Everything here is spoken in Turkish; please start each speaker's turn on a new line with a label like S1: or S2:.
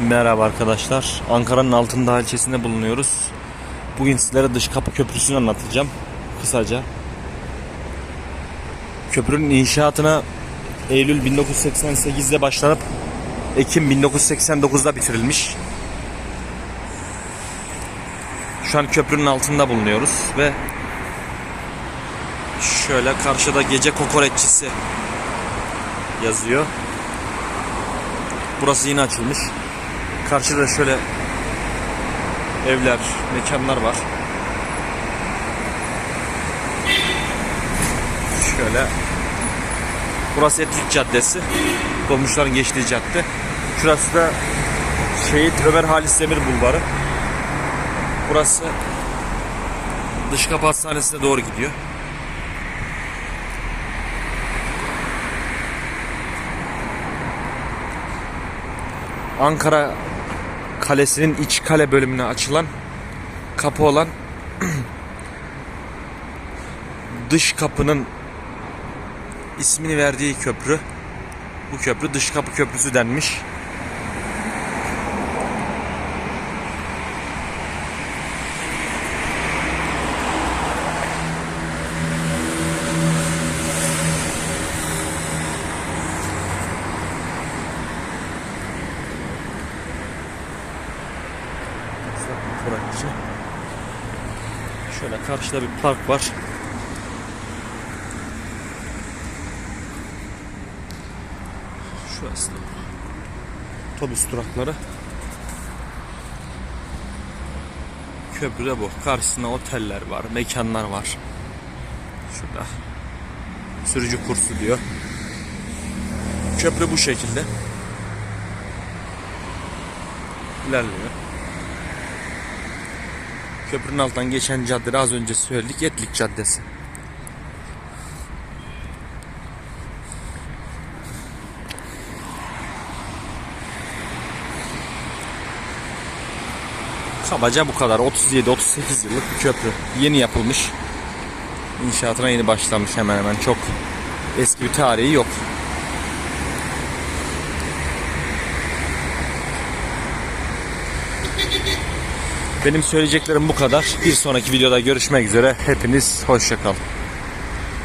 S1: Merhaba arkadaşlar. Ankara'nın Altındağ ilçesinde bulunuyoruz. Bugün sizlere dış kapı köprüsünü anlatacağım. Kısaca. Köprünün inşaatına Eylül 1988'de başlanıp Ekim 1989'da bitirilmiş. Şu an köprünün altında bulunuyoruz ve şöyle karşıda gece kokoreççisi yazıyor. Burası yeni açılmış. Karşıda şöyle evler, mekanlar var. Şöyle. Burası Etlik Caddesi. Dolmuşların geçtiği cadde. Şurası da Şehit Ömer Halis Demir Bulvarı. Burası Dış Kapı Hastanesi'ne doğru gidiyor. Ankara Kalesi'nin iç kale bölümüne açılan kapı olan dış kapının ismini verdiği köprü. Bu köprü dış kapı köprüsü denmiş. Fotoğrafçı. Şöyle karşıda bir park var. Şurası da otobüs durakları. Köprüde bu. Karşısında oteller var, mekanlar var. Şurada. Sürücü kursu diyor. Köprü bu şekilde. İlerliyor. Köprünün altından geçen cadde az önce söyledik Etlik Caddesi. Kabaca bu kadar. 37-38 yıllık bir köprü. Yeni yapılmış. İnşaatına yeni başlamış hemen hemen. Çok eski bir tarihi yok. Benim söyleyeceklerim bu kadar. Bir sonraki videoda görüşmek üzere. Hepiniz hoşçakalın.